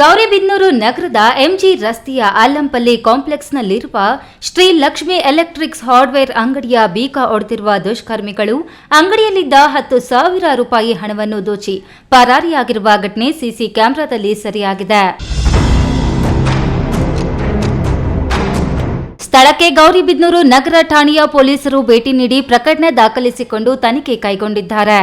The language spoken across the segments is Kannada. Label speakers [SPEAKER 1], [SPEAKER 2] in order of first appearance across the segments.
[SPEAKER 1] ಗೌರಿಬಿದ್ನೂರು ನಗರದ ಎಂಜಿ ರಸ್ತೆಯ ಅಲ್ಲಂಪಲ್ಲಿ ಕಾಂಪ್ಲೆಕ್ಸ್ನಲ್ಲಿರುವ ಶ್ರೀ ಲಕ್ಷ್ಮಿ ಎಲೆಕ್ಟ್ರಿಕ್ಸ್ ಹಾರ್ಡ್ವೇರ್ ಅಂಗಡಿಯ ಬೀಕ ಒಡೆದಿರುವ ದುಷ್ಕರ್ಮಿಗಳು ಅಂಗಡಿಯಲ್ಲಿದ್ದ ಹತ್ತು ಸಾವಿರ ರೂಪಾಯಿ ಹಣವನ್ನು ದೋಚಿ ಪರಾರಿಯಾಗಿರುವ ಘಟನೆ ಸಿಸಿ ಕ್ಯಾಮೆರಾದಲ್ಲಿ ಸರಿಯಾಗಿದೆ ಸ್ಥಳಕ್ಕೆ ಗೌರಿಬಿದ್ನೂರು ನಗರ ಠಾಣೆಯ ಪೊಲೀಸರು ಭೇಟಿ ನೀಡಿ ಪ್ರಕರಣ ದಾಖಲಿಸಿಕೊಂಡು ತನಿಖೆ ಕೈಗೊಂಡಿದ್ದಾರೆ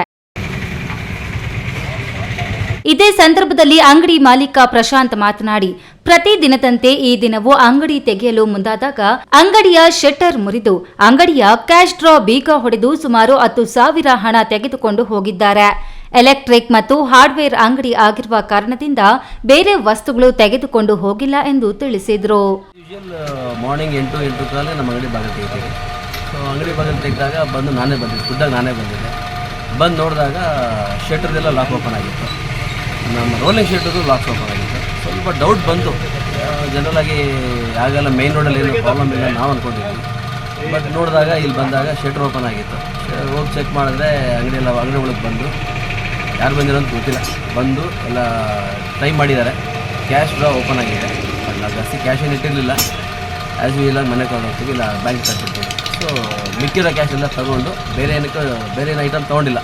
[SPEAKER 1] ಇದೇ ಸಂದರ್ಭದಲ್ಲಿ ಅಂಗಡಿ ಮಾಲೀಕ ಪ್ರಶಾಂತ್ ಮಾತನಾಡಿ ಪ್ರತಿ ದಿನದಂತೆ ಈ ದಿನವೂ ಅಂಗಡಿ ತೆಗೆಯಲು ಮುಂದಾದಾಗ ಅಂಗಡಿಯ ಶೆಟ್ಟರ್ ಮುರಿದು ಅಂಗಡಿಯ ಕ್ಯಾಶ್ ಡ್ರಾ ಬೀಗ ಹೊಡೆದು ಸುಮಾರು ಹತ್ತು ಸಾವಿರ ಹಣ ತೆಗೆದುಕೊಂಡು ಹೋಗಿದ್ದಾರೆ ಎಲೆಕ್ಟ್ರಿಕ್ ಮತ್ತು ಹಾರ್ಡ್ವೇರ್ ಅಂಗಡಿ ಆಗಿರುವ ಕಾರಣದಿಂದ ಬೇರೆ ವಸ್ತುಗಳು ತೆಗೆದುಕೊಂಡು ಹೋಗಿಲ್ಲ ಎಂದು ತಿಳಿಸಿದರು
[SPEAKER 2] ಮಾರ್ನಿಂಗ್ ಕಾಲೇ ಅಂಗಡಿ ಬಂದು ನಾನೇ ಬಂದಿದ್ದೆ ಫುಡ್ಡಾಗಿ ನಾನೇ ಬಂದಿದ್ದೆ ಬಂದು ನೋಡಿದಾಗ ಶೆಟ್ರದೆಲ್ಲ ಲಾಕ್ ಓಪನ್ ಆಗಿತ್ತು ನಮ್ಮ ರೋಲಿಂಗ್ ಶೀಟದು ಲಾಕ್ ಓಪನ್ ಆಗಿತ್ತು ಸ್ವಲ್ಪ ಡೌಟ್ ಬಂತು ಜನರಲಾಗಿ ಆಗೆಲ್ಲ ಮೇನ್ ರೋಡಲ್ಲಿ ಏನೋ ಪ್ರಾಬ್ಲಮ್ ಇಲ್ಲ ನಾವು ಅಂದ್ಕೊಂಡಿದ್ವಿ ಬಟ್ ನೋಡಿದಾಗ ಇಲ್ಲಿ ಬಂದಾಗ ಶೆಟ್ರ್ ಓಪನ್ ಆಗಿತ್ತು ಹೋಗಿ ಚೆಕ್ ಮಾಡಿದ್ರೆ ಅಂಗಡಿ ಎಲ್ಲ ಅಂಗಡಿ ಒಳಗೆ ಬಂದು ಯಾರು ಬಂದಿರೋ ಅಂತ ಗೊತ್ತಿಲ್ಲ ಬಂದು ಎಲ್ಲ ಟ್ರೈ ಮಾಡಿದ್ದಾರೆ ಕ್ಯಾಶ್ ಕೂಡ ಓಪನ್ ಆಗಿದೆ ಬಟ್ ನಾವು ಜಾಸ್ತಿ ಕ್ಯಾಶ್ ಏನು ಇಟ್ಟಿರಲಿಲ್ಲ ಆ್ಯಸ್ ಯು ಇಲ್ಲ ಮನೆ ತಗೊಂಡು ಹೋಗ್ತೀವಿ ಇಲ್ಲ ಬ್ಯಾಂಕ್ ಕಟ್ಟಿರ್ತೀವಿ ಸೊ ಮಿಕ್ಕಿರೋ ಕ್ಯಾಶ್ ಎಲ್ಲ ತಗೊಂಡು ಬೇರೆ ಏನಕ್ಕೆ ಬೇರೆ ಏನು ಐಟಮ್ ತೊಗೊಂಡಿಲ್ಲ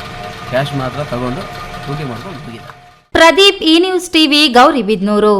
[SPEAKER 2] ಕ್ಯಾಶ್ ಮಾತ್ರ ತಗೊಂಡು ಟೂಟಿ ಮಾಡ್ಕೊಂಡು ಹೋಗಿದೆ
[SPEAKER 1] Pradeep E News TV Gauribidanur